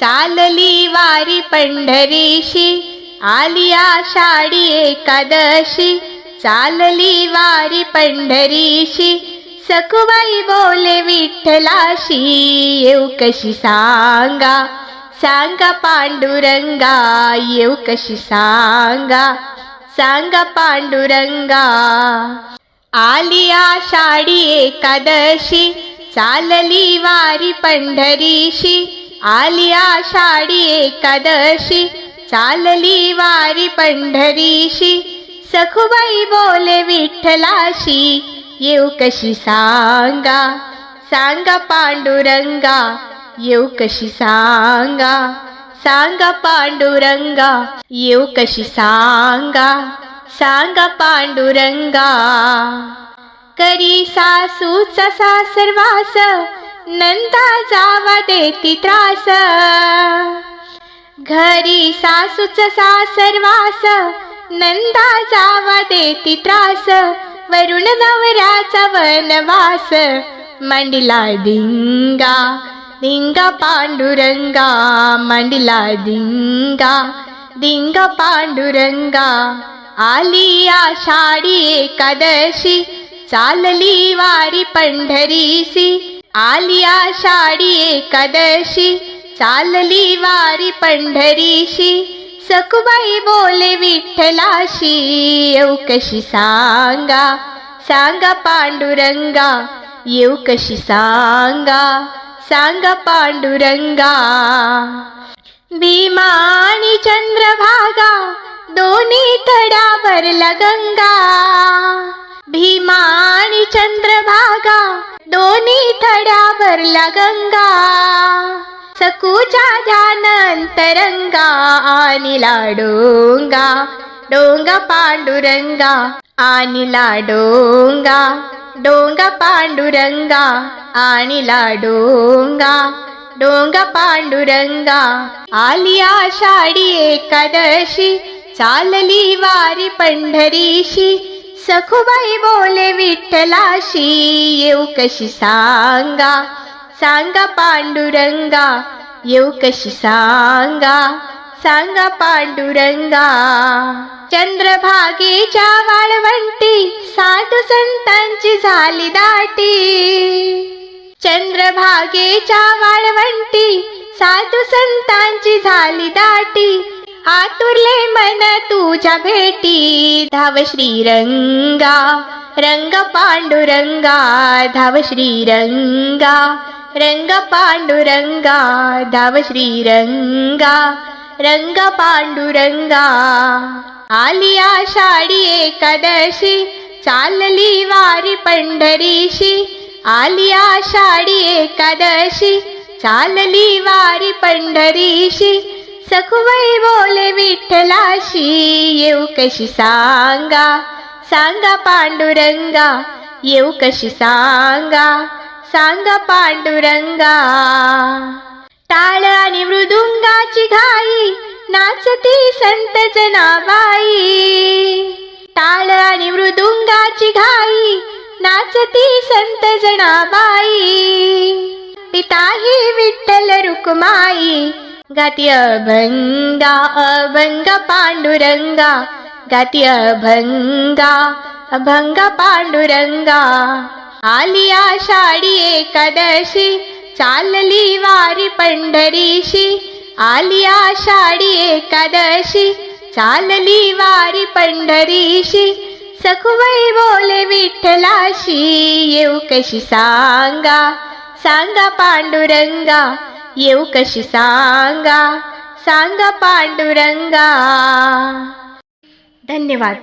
चालली वारी पंढरीशी आली आषाढी एकादशी. चालली वारी पंढरीशी सखुबाई बोले विठ्ठलाशी येऊ कशी सांगा? सांगा पांडुरंगा येऊ कशी सांगा? सांगा पांडुरंगा. आली आषाढी एकादशी चालली वारी पंढरीशी आली आषाढी एकादशी चालली वारी पंढरीशी सखुबाई बोले विठ्ठलाशी येऊ कशी सांगा सांगा पांडुरंगा येऊ कशी सांगा सांगा पांडुरंगा येऊ कशी सांगा सांगा पांडुरंगा. करी सासूचा सासरवास नंदा जावा देती त्रास. घरी सासूच सासरवास नंदा जावा देती त्रास. वरुण नवऱ्याचा वनवास. मांडिला दिंगा दिंगा पांडुरंगा. मांडिला दिंगा दिंगा पांडुरंगा. आली आषाढी एकादशी चालली वारी पंढरीसी आलिया शाडी एकादशी चालली वारी पंढरीशी सकुबाई बोले विठ्ठलाशी येऊ कशी सांगा सांगा पांडुरंगा येऊ कशी सांगा सांगा पांडुरंगा. भीमा आणि चंद्रभागा दोन्ही तडा गंगा. भीमा आणि चंद्रभागा दोन्ही थड्या भरला गंगा सकूच्या आणि लाडोंगा. डोंगा पांडुरंगा आणि लाडोंगा. डोंगा पांडुरंगा आणि लाडोंगा. डोंगा पांडुरंगा आली आषाढी एकादशी चालली वारी पंढरीशी. सखुबाई बोले विठ्ठलाशी येऊ कशी सांगा? सांगा पांडुरंगा येऊ कशी सांगा? सांगा पांडुरंगा चंद्रभागेच्या वाळवंटी साधू संतांची झाली दाटी. चंद्रभागेच्या वाळवंटी साधू संतांची झाली दाटी. आतुरले मन तुझ्या भेटी. धाव श्रीरंगा रंग पांडुरंगा धाव श्रीरंगा. रंग पांडुरंगा धाव श्रीरंगा. रंग पांडुरंगा. आली आषाढी एकादशी चालली वारी पंढरीशी. आली आषाढी एकादशी चालली वारी पंढरीशी. सखुबाई बोले विठ्ठलाशी येऊ कशी सांगा? सांगा पांडुरंगा येऊ कशी सांगा? सांगा पांडुरंगा. टाळ आणि मृदुंगाची घाई नाचती संत जनाबाई. टाळ आणि मृदुंगाची घाई नाचती संत जनाबाई. पिताही विठ्ठल रुक्माई गाती अभंगा अभंग पांडुरंगा गाती अभंगा अभंग पांडुरंगा आली आषाढी एकादशी चालली वारी पंढरीशी आली आषाढी एकादशी चालली वारी पंढरीशी सखुबाई बोले विठ्ठलाशी येऊ कशी सांगा सांगा पांडुरंगा येऊ कशी सांगा? सांगा पांडुरंगा. धन्यवाद.